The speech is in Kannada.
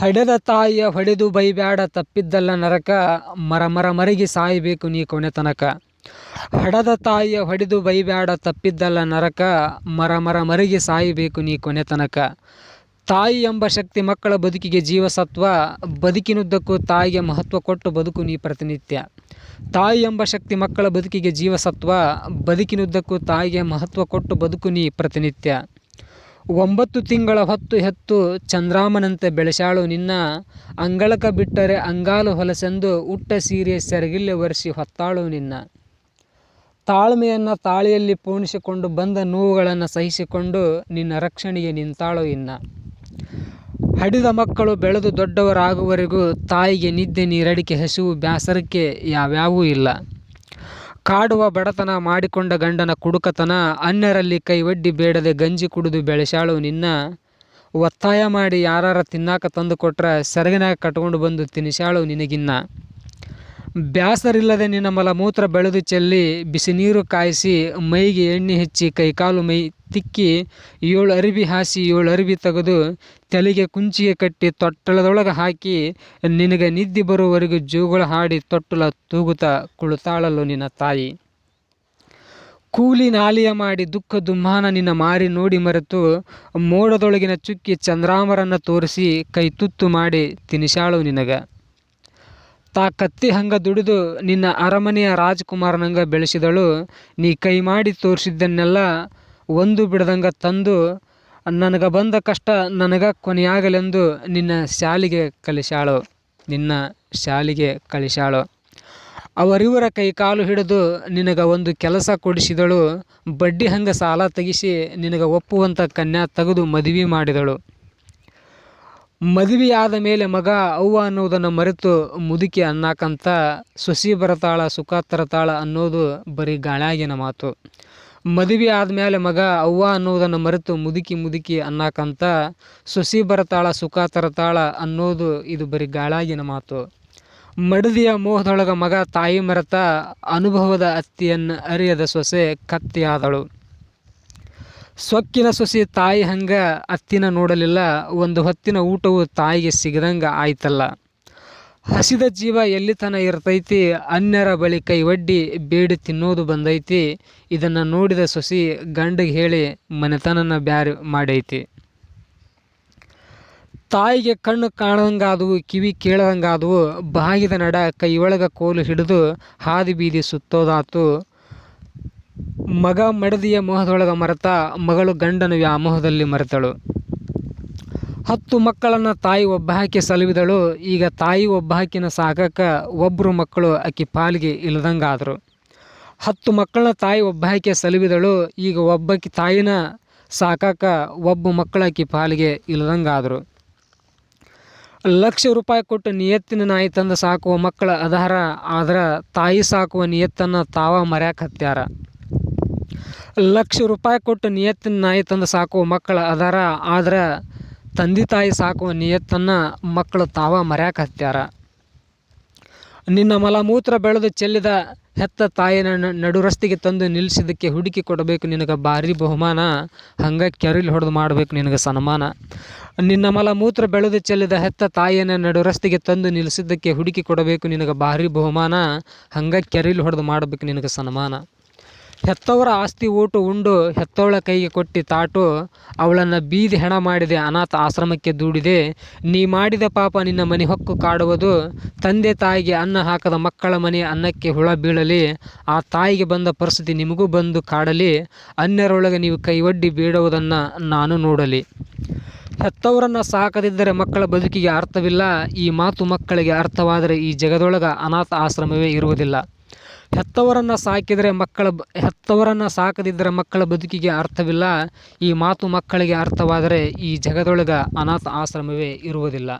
ಹಡೆದ ತಾಯಿಯ ಹೊಡೆದು ಬೈಬ್ಯಾಡ ತಪ್ಪಿದ್ದಲ್ಲ ನರಕ, ಮರ ಮರ ಮರಗಿ ಸಾಯಬೇಕು ನೀ ಕೊನೆ ತನಕ. ಹಡದ ತಾಯಿಯ ಹೊಡೆದು ಬೈಬ್ಯಾಡ ತಪ್ಪಿದ್ದಲ್ಲ ನರಕ, ಮರ ಮರ ಮರಗಿ ಸಾಯಬೇಕು ನೀ ಕೊನೆ ತನಕ. ತಾಯಿ ಎಂಬ ಶಕ್ತಿ ಮಕ್ಕಳ ಬದುಕಿಗೆ ಜೀವಸತ್ವ, ಬದುಕಿನುದ್ದಕ್ಕೂ ತಾಯಿಗೆ ಮಹತ್ವ ಕೊಟ್ಟು ಬದುಕು ನೀ ಪ್ರತಿನಿತ್ಯ. ತಾಯಿ ಎಂಬ ಶಕ್ತಿ ಮಕ್ಕಳ ಬದುಕಿಗೆ ಜೀವಸತ್ವ, ಬದುಕಿನುದ್ದಕ್ಕೂ ತಾಯಿಗೆ ಮಹತ್ವ ಕೊಟ್ಟು ಬದುಕು ನೀ ಪ್ರತಿನಿತ್ಯ. ಒಂಬತ್ತು ತಿಂಗಳ ಹೊತ್ತು ಹೆತ್ತು ಚಂದ್ರಾಮನಂತೆ ಬೆಳೆಸಾಳು ನಿನ್ನ. ಅಂಗಳಕ ಬಿಟ್ಟರೆ ಅಂಗಾಲು ಹೊಲಸೆಂದು ಉಟ್ಟ ಸೀರೆ ಸೆರಗಿಲ್ಲೆ ಒರೆಸಿ ಹೊತ್ತಾಳು ನಿನ್ನ. ತಾಳ್ಮೆಯನ್ನು ತಾಳಿಯಲ್ಲಿ ಪೋಣಿಸಿಕೊಂಡು ಬಂದ ನೋವುಗಳನ್ನು ಸಹಿಸಿಕೊಂಡು ನಿನ್ನ ರಕ್ಷಣೆಗೆ ನಿಂತಾಳು ಇನ್ನ. ಹಡಿದ ಮಕ್ಕಳು ಬೆಳೆದು ದೊಡ್ಡವರಾಗುವವರೆಗೂ ತಾಯಿಗೆ ನಿದ್ದೆ ನೀರಡಿಕೆ, ಹಸಿವು, ಬ್ಯಾಸರಕ್ಕೆ ಯಾವ್ಯಾವೂ ಇಲ್ಲ. ಕಾಡುವ ಬಡತನ ಮಾಡಿಕೊಂಡ ಗಂಡನ ಕುಡುಕತನ, ಅನ್ಯರಲ್ಲಿ ಕೈವಡ್ಡಿ ಬೇಡದೆ ಗಂಜಿ ಕುಡಿದು ಬೆಳೆಸಾಳು ನಿನ್ನ. ಒತ್ತಾಯ ಮಾಡಿ ಯಾರಾರ ತಿನ್ನಾಕ ತಂದು ಕೊಟ್ರ ಸೆರಗಿನಾಗ ಕಟ್ಕೊಂಡು ಬಂದು ತಿನಿಸಾಳು ನಿನಗಿನ್ನ. ಬ್ಯಾಸರಿಲ್ಲದೆ ನಿನ್ನ ಮಲಮೂತ್ರ ಬೆಳೆದು ಚೆಲ್ಲಿ ಬಿಸಿ ನೀರು ಕಾಯಿಸಿ ಮೈಗೆ ಎಣ್ಣೆ ಹಚ್ಚಿ ಕೈಕಾಲು ಮೈ ತಿಕ್ಕಿ ಏಳು ಅರಿವಿ ಹಾಸಿ ಏಳು ಅರಿವಿ ತೆಗೆದು ತಲೆಗೆ ಕುಂಚಿಗೆ ಕಟ್ಟಿ ತೊಟ್ಟಲದೊಳಗೆ ಹಾಕಿ, ನಿನಗೆ ನಿದ್ದೆ ಬರುವವರೆಗೂ ಜೋಗುಳ ಹಾಡಿ ತೊಟ್ಟಲ ತೂಗುತ್ತಾ ಕುಳಿತಾಳಲು ನಿನ್ನ ತಾಯಿ. ಕೂಲಿ ನಾಲಿಯ ಮಾಡಿ ದುಃಖ ದುಮ್ಮಾನ ನಿನ್ನ ಮಾರಿ ನೋಡಿ ಮರೆತು, ಮೋಡದೊಳಗಿನ ಚುಕ್ಕಿ ಚಂದ್ರಾಮರನ್ನು ತೋರಿಸಿ ಕೈ ತುತ್ತು ಮಾಡಿ ತಿನಿಸಾಳು ನಿನಗ. ತಾ ಕತ್ತಿ ಹಂಗ ದುಡಿದು ನಿನ್ನ ಅರಮನೆಯ ರಾಜಕುಮಾರನಂಗ ಬೆಳೆಸಿದಳು, ನೀ ಕೈ ಮಾಡಿ ತೋರಿಸಿದ್ದನ್ನೆಲ್ಲ ಒಂದು ಬಿಡದಂಗ ತಂದು, ನನಗೆ ಬಂದ ಕಷ್ಟ ನನಗೆ ಕೊನೆಯಾಗಲೆಂದು ನಿನ್ನ ಶಾಲಿಗೆ ಕಲಿಸಾಳು ನಿನ್ನ ಶಾಲಿಗೆ ಕಳಿಸಾಳು ಅವರಿವರ ಕೈ ಕಾಲು ಹಿಡಿದು ನಿನಗೆ ಒಂದು ಕೆಲಸ ಕೊಡಿಸಿದಳು. ಬಡ್ಡಿ ಹಂಗೆ ಸಾಲ ತೆಗಿಸಿ ನಿನಗೆ ಒಪ್ಪುವಂಥ ಕನ್ಯಾ ತೆಗೆದು ಮದುವೆ ಮಾಡಿದಳು. ಮದುವೆಯಾದ ಮೇಲೆ ಮಗ ಅವ್ವ ಅನ್ನೋದನ್ನು ಮರೆತು ಮುದುಕಿ ಅನ್ನಕಂತ, ಸೊಸಿ ಬರತಾಳ, ಸುಖ ತರತಾಳ ಅನ್ನೋದು ಬರೀ ಗಾಳ್ಯಾಗಿನ ಮಾತು. ಮದುವೆ ಆದಮೇಲೆ ಮಗ ಅವ್ವ ಅನ್ನೋದನ್ನು ಮರೆತು ಮುದುಕಿ ಮುದುಕಿ ಅನ್ನಕಂತ ಸೊಸಿ ಬರತಾಳ, ಸುಖ ತರತಾಳ ಅನ್ನೋದು ಇದು ಬರೀ ಗಾಳಾಗಿನ ಮಾತು. ಮಡದಿಯ ಮೋಹದೊಳಗ ಮಗ ತಾಯಿ ಮರೆತ ಅನುಭವದ ಅತ್ತಿಯನ್ನು ಅರಿಯದ ಸೊಸೆ ಕತ್ತಿಯಾದಳು ಸೊಕ್ಕಿನ ಸೊಸಿ ತಾಯಿ ಹಂಗ ಅತ್ತಿನ ನೋಡಲಿಲ್ಲ, ಒಂದು ಹೊತ್ತಿನ ಊಟವು ತಾಯಿಗೆ ಸಿಗದಂಗೆ ಆಯ್ತಲ್ಲ. ಹಸಿದ ಜೀವ ಎಲ್ಲಿ ತನ ಇರ್ತೈತಿ? ಅನ್ಯರ ಬಳಿ ಕೈ ಒಡ್ಡಿ ಬೇಡಿ ತಿನ್ನೋದು ಬಂದೈತಿ. ಇದನ್ನು ನೋಡಿದ ಸೊಸಿ ಗಂಡಗೆ ಹೇಳಿ ಮನೆತನನ ಬ್ಯಾರೆ ಮಾಡೈತಿ. ತಾಯಿಗೆ ಕಣ್ಣು ಕಾಣದಂಗಾದವು ಕಿವಿ ಕೇಳದಂಗಾದವು ಬಾಗಿದ ನಡ ಕೈಯೊಳಗ ಕೋಲು ಹಿಡಿದು ಹಾದಿ ಬೀದಿ ಸುತ್ತೋದಾತು. ಮಗ ಮಡದಿಯ ಮೋಹದೊಳಗ ಮರೆತ, ಮಗಳು ಗಂಡನ ವ್ಯಾಮೋಹದಲ್ಲಿ ಮರೆತಳು. ಹತ್ತು ಮಕ್ಕಳನ್ನು ತಾಯಿ ಒಬ್ಬ ಹಾಕಿ ಸಲುವಿದಳು. ಈಗ ತಾಯಿ ಒಬ್ಬಾಕಿನ ಸಾಕಕ್ಕೆ ಒಬ್ಬರು ಮಕ್ಕಳು ಆಕಿ ಪಾಲಿಗೆ ಇಲ್ಲದಂಗಾದರು. ಹತ್ತು ಮಕ್ಕಳನ್ನ ತಾಯಿ ಒಬ್ಬ ಹಾಕಿ ಸಲುವಿದಳು. ಈಗ ಒಬ್ಬಾಕಿ ತಾಯಿನ ಸಾಕಾಕ ಒಬ್ಬ ಮಕ್ಕಳು ಆಕಿ ಪಾಲಿಗೆ ಇಲ್ಲದಂಗಾದರು. ಲಕ್ಷ ರೂಪಾಯಿ ಕೊಟ್ಟು ನಿಯತ್ತಿನ ನಾಯಿ ತಂದು ಸಾಕುವ ಮಕ್ಕಳ ಅಧಾರ ಆದ್ರೆ ತಾಯಿ ಸಾಕುವ ನಿಯತ್ತನ್ನು ತಾವ ಮರ್ಯಾಕ ಹತ್ಯಾರ. ಲಕ್ಷ ರೂಪಾಯಿ ಕೊಟ್ಟು ನಿಯತ್ತಿನ ನಾಯಿ ತಂದು ಸಾಕುವ ಮಕ್ಕಳ ಅದಾರ ಆದ್ರೆ ತಂದೆ ತಾಯಿ ಸಾಕುವ ನಿಯತ್ತನ್ನು ಮಕ್ಕಳು ತಾವ ಮರ್ಯಾಕ ಹತ್ಯಾರ ನಿನ್ನ ಮಲಮೂತ್ರ ಬೆಳೆದು ಚೆಲ್ಲಿದ ಹೆತ್ತ ತಾಯಿನ ನಡು ರಸ್ತೆಗೆ ತಂದು ನಿಲ್ಲಿಸಿದ್ದಕ್ಕೆ ಹುಡುಕಿ ಕೊಡಬೇಕು ನಿನಗೆ ಭಾರಿ ಬಹುಮಾನ, ಹಂಗೆ ಕೆರಿಲಿ ಹೊಡೆದು ಮಾಡಬೇಕು ನಿನಗೆ ಸನ್ಮಾನ. ನಿನ್ನ ಮಲಮೂತ್ರ ಬೆಳೆದು ಚೆಲ್ಲಿದ ಹೆತ್ತ ತಾಯಿಯನ್ನು ನಡು ರಸ್ತೆಗೆ ತಂದು ನಿಲ್ಲಿಸಿದ್ದಕ್ಕೆ ಹುಡುಕಿ ಕೊಡಬೇಕು ನಿನಗೆ ಭಾರಿ ಬಹುಮಾನ, ಹಂಗೆ ಕೆರಿಲಿ ಹೊಡೆದು ಮಾಡಬೇಕು ನಿನಗೆ ಸನ್ಮಾನ. ಹೆತ್ತವರ ಆಸ್ತಿ ಓಟು ಉಂಡು ಹೆತ್ತವಳ ಕೈಗೆ ಕೊಟ್ಟಿ ತಾಟು ಅವಳನ್ನು ಬೀದಿ ಹೆಣ ಮಾಡಿದೆ ಅನಾಥ ಆಶ್ರಮಕ್ಕೆ ದೂಡಿದೆ. ನೀ ಮಾಡಿದ ಪಾಪ ನಿನ್ನ ಮನೆ ಹೊಕ್ಕು ಕಾಡುವುದು. ತಂದೆ ತಾಯಿಗೆ ಅನ್ನ ಹಾಕದ ಮಕ್ಕಳ ಮನೆ ಅನ್ನಕ್ಕೆ ಹುಳ ಬೀಳಲಿ. ಆ ತಾಯಿಗೆ ಬಂದ ಪರಿಸ್ಥಿತಿ ನಿಮಗೂ ಬಂದು ಕಾಡಲಿ. ಅನ್ಯರೊಳಗೆ ನೀವು ಕೈವಡ್ಡಿ ಬೀಡುವುದನ್ನು ನಾನು ನೋಡಲಿ. ಹೆತ್ತವರನ್ನು ಸಾಕದಿದ್ದರೆ ಮಕ್ಕಳ ಬದುಕಿಗೆ ಅರ್ಥವಿಲ್ಲ. ಈ ಮಾತು ಮಕ್ಕಳಿಗೆ ಅರ್ಥವಾದರೆ ಈ ಜಗದೊಳಗೆ ಅನಾಥ ಆಶ್ರಮವೇ ಇರುವುದಿಲ್ಲ. ಹೆತ್ತವರನ್ನು ಸಾಕಿದರೆ ಮಕ್ಕಳ ಹೆತ್ತವರನ್ನು ಸಾಕದಿದ್ದರೆ ಮಕ್ಕಳ ಬದುಕಿಗೆ ಅರ್ಥವಿಲ್ಲ. ಈ ಮಾತು ಮಕ್ಕಳಿಗೆ ಅರ್ಥವಾದರೆ ಈ ಜಗದೊಳಗೆ ಅನಾಥ ಆಶ್ರಮವೇ ಇರುವುದಿಲ್ಲ.